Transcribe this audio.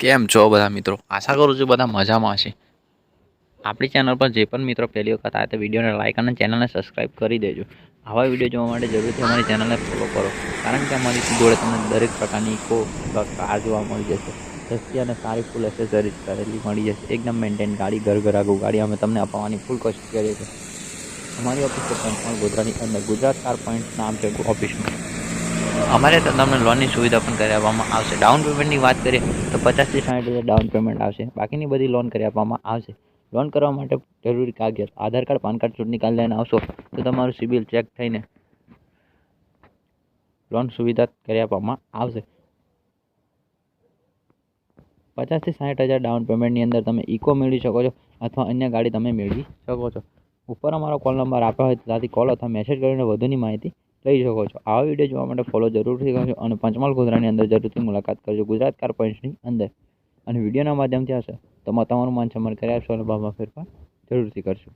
કેમ છો બધા મિત્રો? આશા કરું છું બધા મજામાં હશે. આપણી ચેનલ પર જે પણ મિત્રો પહેલી વખત આવે તો વિડીયોને લાઇક અને ચેનલને સબસ્ક્રાઈબ કરી દેજો. આવા વીડિયો જોવા માટે જરૂરથી અમારી ચેનલને ફોલો કરો. કારણ કે અમારી જોડે તમને દરેક પ્રકારની ઇકો કાર જોવા મળી જશે. સસ્તી અને સારી ફૂલ એસેસરીઝ કરેલી મળી જશે. એકદમ મેન્ટેન ગાડી ઘર ઘર આગળ ગાડી અમે તમને અપાવવાની ફૂલ કોશિશ કરીએ છીએ. અમારી ઓફિસ પણ ગુજરાતની અંદર. ગુજરાત કાર પોઈન્ટ નામ છે ઓફિસનું અમારે તો તમને લોનની સુવિધા પણ કરી આપવામાં આવશે. ડાઉન પેમેન્ટની વાત કરીએ તો પચાસથી સાઠ હજાર ડાઉન પેમેન્ટ આવશે. બાકીની બધી લોન કરી આપવામાં આવશે. લોન કરવા માટે જરૂરી કાગળ આધાર કાર્ડ, પાન કાર્ડ, ચૂંટણી કાર્ડ લઈને આવશો તો તમારું સિબિલ ચેક થઈને લોન સુવિધા કરી આપવામાં આવશે. પચાસથી સાઠ હજાર ડાઉન પેમેન્ટની અંદર તમે ઇકો મેળવી શકો છો અથવા અન્ય ગાડી તમે મેળવી શકો છો. ઉપર અમારો કોલ નંબર આપ્યો હોય ત્યાંથી કોલ અથવા મેસેજ કરીને વધુની માહિતી લઈ શકો છો. આવા વીડિયો જોવા માટે ફોલો જરૂરથી કરજો અને પંચમહાલ ગોધરાની અંદર જરૂરથી મુલાકાત કરજો ગુજરાત કાર પોઈન્ટ્સની અંદર. અને વિડીયોના માધ્યમથી હશે. તો તમારું માન સન્માન કરી આપશો અને ભાવમાં ફેરફાર જરૂરથી કરશું.